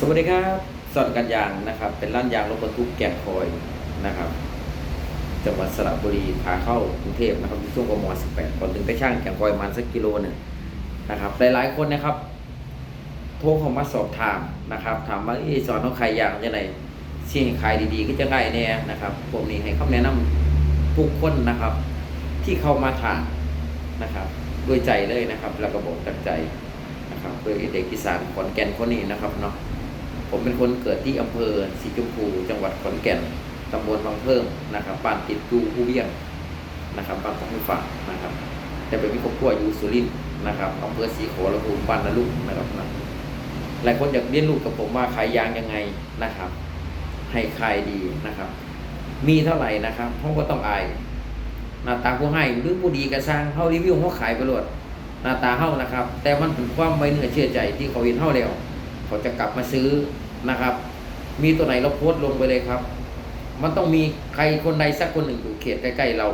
สวัสดีครับสอนกันยางนะครับ เป็นร้านยางรถบรรทุกแกนคอยนะครับ จังหวัดสระบุรีขาเข้ากรุงเทพนะครับช่วงกม18ก่อนถึงไปช่างแกนคอยมาณสักกิโลหนึงนะครับ หลายๆคนนะครับ โทรเข้ามาสอบถามนะครับ ถามว่าเออสอนเขาขายยางจะไหนสิ่งขายดีๆ ก็จะได้แน่นะครับผมนี่ให้คำแนะนำทุกคนนะครับ ที่เข้ามาถามนะครับด้วยใจเลยนะครับ แล้วก็บอกจากใจนะครับโดยเด็กอีสานขอนแก่นคนนี้นะครับเนาะ ผมเป็นคนเกิดที่อำเภอสีชมพูจังหวัดขอนแก่นตำบลบางเพิ่มนะครับบ้านติดกูผู้เวียงนะครับบ้านของผู้ฝากนะครับ แต่เป็นมีครอบครัวอยู่สุรินทร์นะครับอำเภอศรีขอระภูมิบ้านนลุกนะครับนะหลายคนอยากเรียนรู้กับผมว่าขายยางยังไงนะครับ ให้ขายดีนะครับ มีเท่าไหร่นะครับเพราะว่าต้องอายหน้าตาผู้ให้หรือผู้ดีกระสร้างเฮารีวิวเขาขายไปโลดหน้าตาเฮานะครับ แต่มันเป็นความไว้เนื้อเชื่อใจที่เขาเห็นเฮาแล้ว เขาจะกลับมาซื้อนะครับ มีตัวไหนเราโพสต์ลงไปเลยครับ มันต้องมีใครคนใดสักคนหนึ่งอยู่เขตใกล้ๆเรา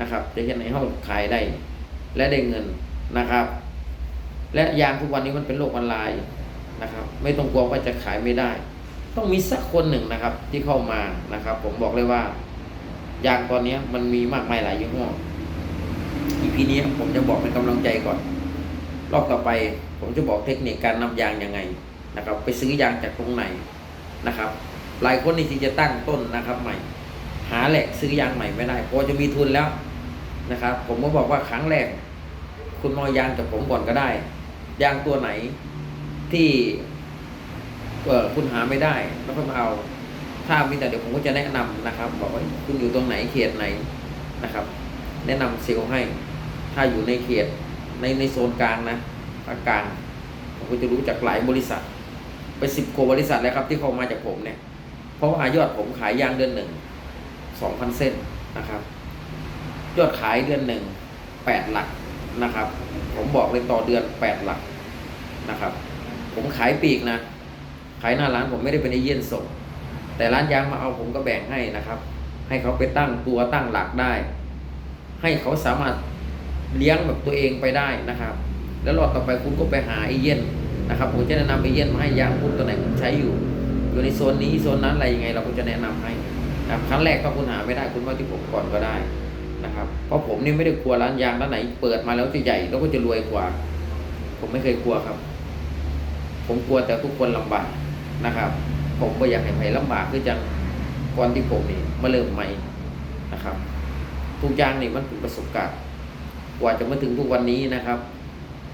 นะครับจะเห็นในห้เฮาขายได้ และได้เงินนะครับ และยางทุกวันนี้มันเป็นโลกออนไลน์นะครับ ไม่ต้องกลัวว่าจะขายไม่ได้ ต้องมีสักคนหนึ่งนะครับ ที่เข้ามานะครับ ผมบอกเลยว่ายางตอนนี้มันมีมากมายหลายยี่ห้อ EP นี้ผมจะบอกเป็นกำลังใจก่อน รอบต่อไป ผมจะบอกเทคนิคการนำยางยังไง นะครับไปซื้อยางจากตรงไหนนะครับ หลายคนนี่ที่จะตั้งต้นนะครับใหม่ หาแหลกซื้อยางใหม่ไม่ได้เพราะจะมีทุนแล้วนะครับ ผมก็บอกว่าครั้งแรก คุณมายางจากผมก่อนก็ได้ ยางตัวไหนที่เออคุณหาไม่ได้แล้วก็มาเอาถ้ามีแต่เดี๋ยวผมก็จะแนะนำนะครับ บอกว่าคุณอยู่ตรงไหนเขตไหนนะครับ แนะนำเซลล์ให้ ถ้าอยู่ในเขตในในโซนกลางนะภาคกลางผมก็จะรู้จากหลายบริษัท สิบกว่าบริษัทแล้วครับที่เขามาจากผมเนี่ย เพราะว่ายอดผมขายยางเดือนหนึ่งสองพันเส้นนะครับ ยอดขายเดือนหนึ่งแปดหลักนะครับ ผมบอกเลยต่อเดือนแปดหลักนะครับ ผมขายปีกนะ ขายหน้าร้านผมไม่ได้เป็นไอเยี่ยนส่ง แต่ร้านยางมาเอาผมก็แบ่งให้นะครับ ให้เขาไปตั้งตัวตั้งหลักได้ ให้เขาสามารถเลี้ยงแบบตัวเองไปได้นะครับ แล้วรอบต่อไปคุณก็ไปหาไอเยี่ยน นะครับผมจะแนะนำไอเยี่ยนมาให้ยางคุณตัวไหนคุณใช้อยู่ อยู่ในโซนนี้โซนนั้นอะไรยังไงเราก็จะแนะนำให้นะครับครั้งแรกถ้าคุณหาไม่ได้คุณมาที่ผมก่อนก็ได้นะครับเพราะผมนี่ไม่ได้กลัวร้านยางร้านไหน เปิดมาแล้วจะใหญ่แล้วก็จะรวยกว่า ผมไม่เคยกลัวครับ ผมกลัวแต่ทุกคนลำบากนะครับ ผมก็อยากให้ใครลำบากคือจังก่อนที่ผมนี่มาเริ่มใหม่นะครับทุกอย่างนี่มันเป็นประสบการณ์กว่าจะมาถึงทุกวันนี้นะครับ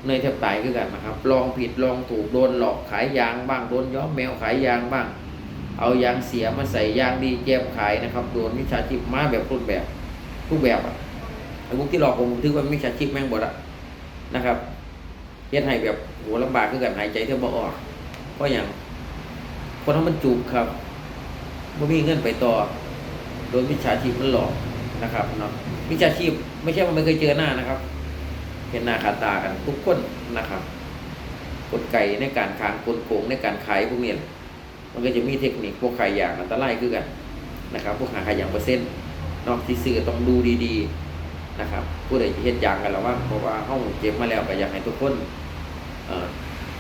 เนยแทบตายคือกันนะครับ ลองผิดลองถูกโดนหลอกขายยางบ้างโดนย้อมแมวขายยางบ้าง เอายางเสียมาใส่ยางดีแจมขายนะครับโดนมิจฉาชีพมาแบบรูปแบบทุกแบบอะไอ้พวกที่หลอกผมถือว่ามิจฉาชีพแม่งหมดอะนะครับเฮ็ดให้แบบโหลำบากคือกันหายใจแทบบ่ออกเพราะอย่างคนทั้งมันจุกครับไม่มีเงินไปต่อโดนมิจฉาชีพมันหลอกนะครับเนาะมิจฉาชีพไม่ใช่ว่าไม่เคยเจอหน้านะครับ เห็นหน้าขาตากันทุกคนนะครับกลไกในการขางกลโกงในการขายพวกนี้มันก็จะมีเทคนิคพวกขายอย่างอันตรายคือกันนะครับ พวกหาขายอย่างเปอร์เซ็นต์นอกที่ซื้อต้องดูดีๆนะครับผู้ใดเฮ็ดอย่างกันแล้วว่าเพราะว่าห้องเจ็บมาแล้วก็อยากให้ทุกคน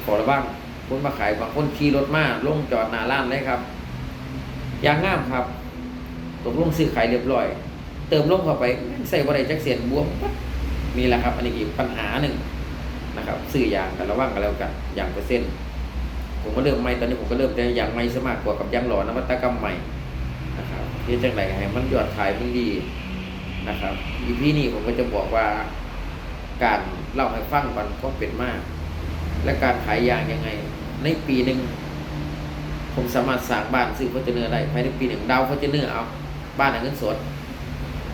ขอระบ้างคนมาขายบางคนขี่รถมาลงจอดหน้าร้านเลยครับยางงามครับตกลงซื้อขายเรียบร้อย เติมลงเข้าไปใส่บริจักเสียนบวมปั๊บ มีแหละครับ อันนี้อีกปัญหาหนึ่งนะครับซื้อยางกันระว่างกันแล้วกันอย่างเปอร์เซ็นต์ผมก็เริ่มใหม่ตอนนี้ผมก็เริ่มแต่ยางใหม่สมากกว่ากับยางหล่อนวัตกรรมใหม่นะครับที่จังไรให้มันยอดขายมันดีนะครับอีพีนี้ผมก็จะบอกว่าการเล่าให้ฟังมันก็เป็นมาก และการขายยางยังไง ในปีหนึ่งผมสามารถสร้างบ้านซื้อฟอร์จูเนอร์ได้ภายในปีหนึ่งดาวฟอร์จูเนอร์เอาบ้านเอาเงินสด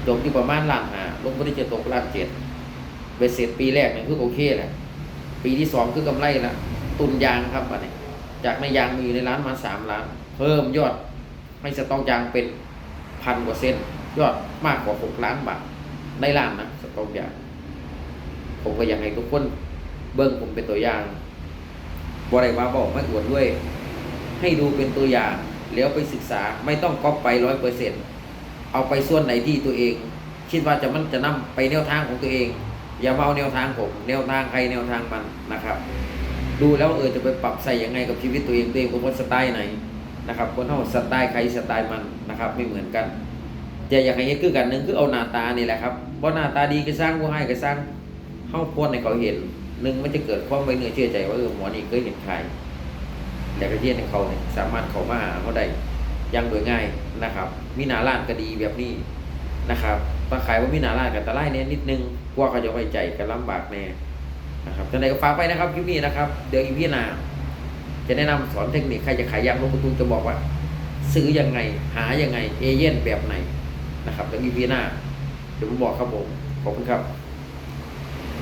ตกอยู่ประมาณล้านห้าลงไปที่จะตกล้านเจ็ด เบสเสร็จปีแรกเนี่ยคือโอเคแหละปีที่สองคือกำไรละตุนยางครับอันนี้จากในยางมีอยู่ในร้านมาสามล้าน เพิ่มยอดให้สต็อกยางเป็นพันกว่าเส้น ยอดมากกว่าหกล้านบาทในล้านนะสต็อกยาง ผมก็อยากให้ทุกคนเบิ้งผมเป็นตัวอย่างบริวาบอกไม่อวดด้วย ให้ดูเป็นตัวอย่างแล้วไปศึกษาไม่ต้องก๊อปไปร้อยเปอร์เซ็นต์เอาไปส่วนไหนที่ตัวเอง คิดว่าจะมันจะนำไปแนวทางของตัวเอง อย่าเอาแนวทางผมแนวทางใครแนวทางมันนะครับ ดูแล้วเออจะไปปรับใส่ยังไงกับชีวิตตัวเองตัวเองเป็นคนสไตล์ไหนนะครับคนเฮาสไตล์ใครสไตล์มันนะครับ ไม่เหมือนกันจะอยากให้เฮ็ดคือกันหนึ่งคือเอาหน้าตานี่แหละครับบ่หน้าตาดีก็สร้างบ่ให้ก็สร้างเฮาควรให้เขาเห็นหนึ่งมันจะเกิดความไว้เนื้อเชื่อใจว่าเออหมอนี่เคยเห็นใครอยากจะเรียนให้เขาเนี่ยสามารถเข้ามาหาเขาได้ยังโดยง่ายนะครับ มีหน้าร้านก็ดีแบบนี้นะครับ ถ้าขายว่ามีหน้าร้ากับตะไลเนี่ยนิดนึงกลัว่าเขาจะไว้ใจกันลำบากแน่นะครับจังใดก็ฝากไปนะครับคลิปนี้นะครับ เดี๋ยวอีพี่นาจะแนะนำสอนเทคนิคใครจะขายยางลงประตูจะบอกว่า ซื้อยังไงหายังไงเอเย่นแบบไหนนะครับเดี๋ยวอีพี่นาเดี๋ยวผมบอกครับผมขอบคุณครับ